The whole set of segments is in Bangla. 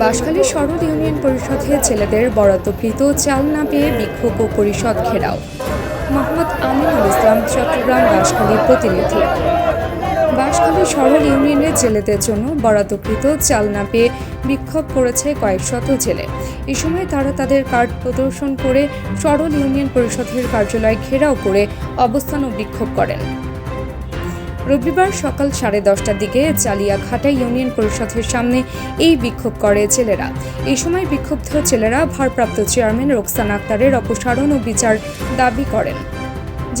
বাঁশখালী সরল ইউনিয়ন পরিষদে ছেলেদের বরাদ্দকৃত চাল না পেয়ে বিক্ষোভ ও পরিষদ ঘেরাও। মোহাম্মদ আমিনুল ইসলাম, চট্টগ্রাম বাঁশখালীর প্রতিনিধি। বাঁশখালী সরল ইউনিয়নের জেলেদের জন্য বরাদ্দকৃত চাল না পেয়ে বিক্ষোভ করেছে কয়েক শত জেলে এ সময় তারা তাদের কার্ড প্রদর্শন করে সরল ইউনিয়ন পরিষদের কার্যালয় ঘেরাও করে অবস্থান ও বিক্ষোভ করেন। রবিবার সকাল সাড়ে দশটার দিকে জালিয়াঘাটা ইউনিয়ন পরিষদের সামনে এই বিক্ষোভ করে ছেলেরা। এই সময় বিক্ষুব্ধ ছেলেরা ভারপ্রাপ্ত চেয়ারম্যান রোকসান আক্তারের অপসারণ ও বিচার দাবি করেন।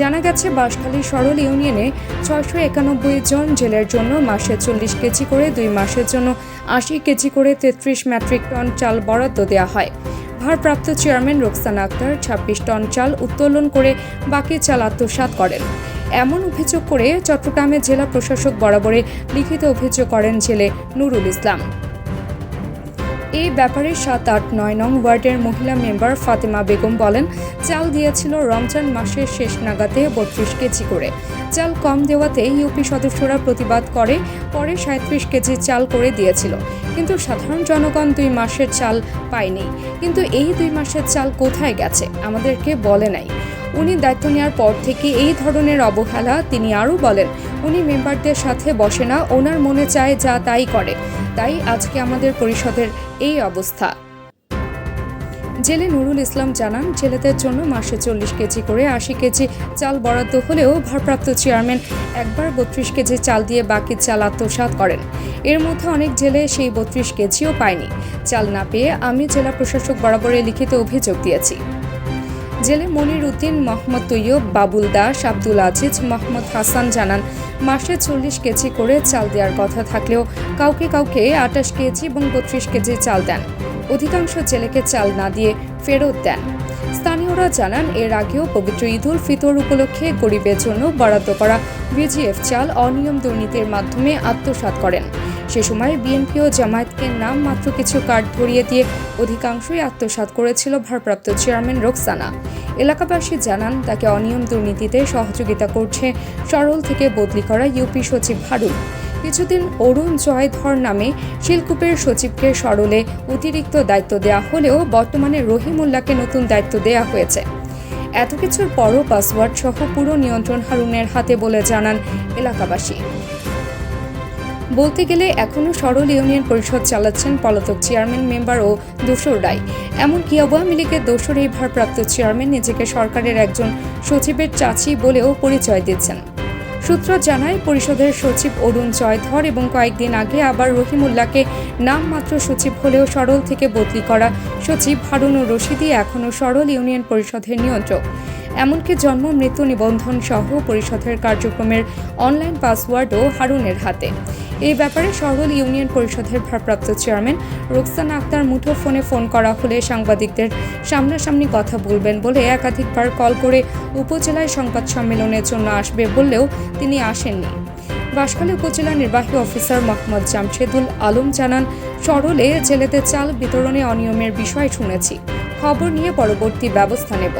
জানা গেছে, বাঁশখালী সরল ইউনিয়নে ছয়শো একানব্বই জন জেলের জন্য মাসে চল্লিশ কেজি করে, দুই মাসের জন্য আশি কেজি করে তেত্রিশ মেট্রিক টন চাল বরাদ্দ দেওয়া হয়। ভারপ্রাপ্ত চেয়ারম্যান রোকসান আক্তার ছাব্বিশ টন চাল উত্তোলন করে বাকি চাল আত্মসাৎ করেন। এমন অভিযোগ করে চট্টগ্রামের জেলা প্রশাসক বরাবরে লিখিত অভিযোগ করেন জেলে নুরুল ইসলাম। এই ব্যাপারে সাত আট নয় নং ওয়ার্ডের মহিলা মেম্বার ফাতেমা বেগম বলেন, চাল দিয়েছিল রমজান মাসের শেষ নাগাতে বত্রিশ কেজি করে। চাল কম দেওয়াতে ইউপি সদস্যরা প্রতিবাদ করে, পরে সাঁত্রিশ কেজি চাল করে দিয়েছিল। কিন্তু সাধারণ জনগণ দুই মাসের চাল পায়নি। কিন্তু এই দুই মাসের চাল কোথায় গেছে, আমাদেরকে বলে নাই। উনি দায়িত্ব নেওয়ার পর থেকে এই ধরনের অবহেলা, তিনি আরও বলেন, উনি মেম্বারদের সাথে বসে না, ওনার মনে চায় যা তাই করে। তাই আজকে আমাদের পরিষদের এই অবস্থা। জেলে নুরুল ইসলাম জানান, জেলেদের জন্য মাসে চল্লিশ কেজি করে আশি কেজি চাল বরাদ্দ হলেও ভারপ্রাপ্ত চেয়ারম্যান একবার বত্রিশ কেজি চাল দিয়ে বাকি চাল আত্মসাৎ করেন। এর মধ্যে অনেক জেলে সেই বত্রিশ কেজিও পায়নি। চাল না পেয়ে আমি জেলা প্রশাসক বরাবরে লিখিত অভিযোগ দিয়েছি। জেলে মনির উদ্দিন মোহাম্মদ তৈয়ব, বাবুল দাস, আব্দুল আজিজ, মোহাম্মদ হাসান জানান, মাসে চল্লিশ কেজি করে চাল দেওয়ার কথা থাকলেও কাউকে কাউকে আটাশ কেজি এবং বত্রিশ কেজি চাল দেন। অধিকাংশ জেলেকে চাল না দিয়ে ফেরত দেন। স্থানীয়রা জানান, এর আগেও পবিত্র ঈদ উল ফিতর উপলক্ষে গরিবের জন্য বরাদ্দ করা বিজিএফ চাল অনিয়ম দুর্নীতির মাধ্যমে আত্মসাৎ করেন। সে সময় বিএনপি ও জামায়াতকে নাম মাত্র কিছু কার্ড ধরিয়ে দিয়ে অধিকাংশই আত্মসাৎ করেছিল ভারপ্রাপ্ত চেয়ারম্যান রোকসানা। এলাকাবাসী জানান, তাকে অনিয়ম দুর্নীতিতে সহযোগিতা করছে সরল থেকে বদলি করা ইউপি সচিব হারুন। কিছুদিন অরুণ জয়ধর নামে শিলকুপের সচিবকে সরলে অতিরিক্ত দায়িত্ব দেওয়া হলেও বর্তমানে রহিমুল্লাহকে নতুন দায়িত্ব দেওয়া হয়েছে। এত কিছুর পরও পাসওয়ার্ড সহ পুরো নিয়ন্ত্রণ হারুনের হাতে বলে জানান এলাকাবাসী। বলতে গেলে এখনও সরল ইউনিয়ন পরিষদ চালাচ্ছেন পলাতক চেয়ারম্যান মেম্বার ও দোসর রায়। এমনকি আওয়ামী লীগের দোসর এই ভারপ্রাপ্ত চেয়ারম্যান নিজেকে সরকারের একজন সচিবের চাচি বলেও পরিচয় দিচ্ছেন। সূত্র জানায়, পরিষদের সচিব অরুণ জয়ধর এবং কয়েকদিন আগে আবার রহিমুল্লাহকে নামমাত্র সচিব হলেও সরল থেকে বদলি করা সচিব হারুনুর রশিদি এখনও সরল ইউনিয়ন পরিষদের নিয়ন্ত্রক। এমনকি জন্ম, মৃত্যু নিবন্ধন সহ পরিষদের কার্যক্রমের অনলাইন পাসওয়ার্ডও হারুনের হাতে। এই ব্যাপারে সরল ইউনিয়ন পরিষদের ভারপ্রাপ্ত চেয়ারম্যান রোকসানা আক্তার মুঠো ফোনে ফোন করা হলে সাংবাদিকদের সামনাসামনি কথা বলবেন বলে একাধিকবার কল করে উপজেলায় সংবাদ সম্মেলনের জন্য আসবে বললেও তিনি আসেননি। বাঁশখালী উপজেলা নির্বাহী অফিসার মোহাম্মদ জামশেদুল আলম জানান, সরলে জেলেতে চাল বিতরণে অনিয়মের বিষয় শুনেছি। খবর নিয়ে পরবর্তী ব্যবস্থা নেব।